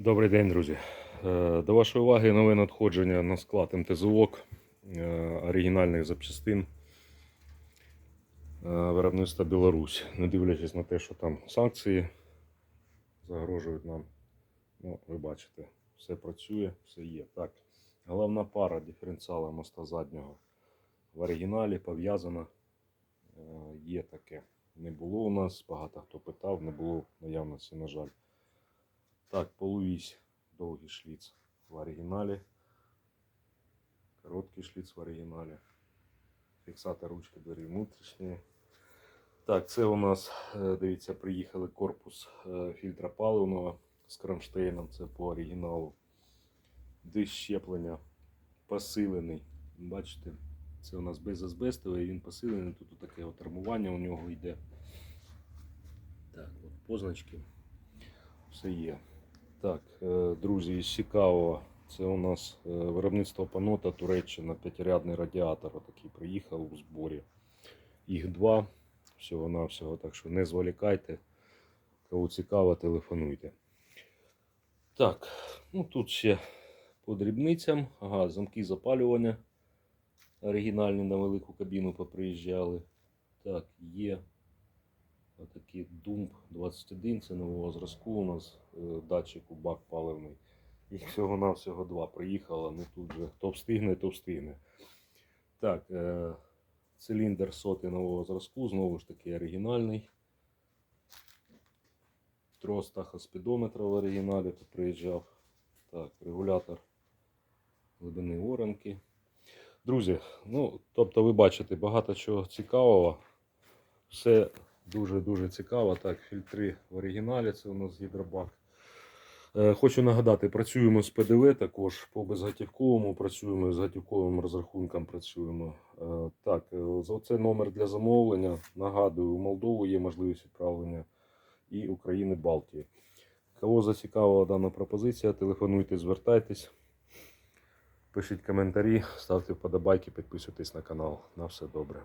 Добрий день, друзі. Е, До вашої уваги нове надходження на склад МТЗОК е, оригінальних запчастин е, виробництва Білорусь. Не дивлячись на те, що там санкції загрожують нам. Ну, ви бачите, все працює, все є. Так. Головна пара диференціала моста заднього в оригіналі пов'язана. Є таке. Не було у нас, багато хто питав, не було наявності, на жаль. Так, полувісь, довгий шліц в оригіналі. Короткий шліц в оригіналі. Фіксатор ручки двері внутрішні. Так, це у нас, е, дивіться, приїхали корпус е, фільтра паливного з кронштейном. Це по оригіналу. Диск щеплення посилений. Бачите, це у нас без азбестовий, він посилений. Тут таке от у нього йде. Так, от позначки. Все є. Так, е, друзі, із цікавого, це у нас е, виробництво Панота Туреччина, п'ятирядний радіатор отакий приїхав у зборі. Їх два, всього-навсього, так що не зволікайте. Кого цікаво, телефонуйте. Так, ну тут ще по дрібницям. Ага, замки запалювання. Оригінальні на велику кабіну поприїжджали. Так, є Отакий Думб 21, це нового зразку у нас е, датчик у бак паливний. Їх всього-навсього два приїхало. Ну тут же хто встигне, то встигне. Так, е, циліндр соти нового зразку, знову ж таки оригінальний. Трос тахоспідометра в оригіналі тут приїжджав. Так, регулятор глибини оранки. Друзі, ну, тобто ви бачите багато чого цікавого. Все Дуже-дуже цікаво. Так, фільтри в оригіналі, це у нас гідробак. Е, Хочу нагадати, працюємо з ПДВ також по безготівковому, працюємо з готівковим розрахунком. Працюємо. Е, Так, е, це номер для замовлення. Нагадую, у Молдову є можливість відправлення і України Балтії. Кого зацікавила дана пропозиція, телефонуйте, звертайтесь, пишіть коментарі, ставте вподобайки, підписуйтесь на канал. На все добре.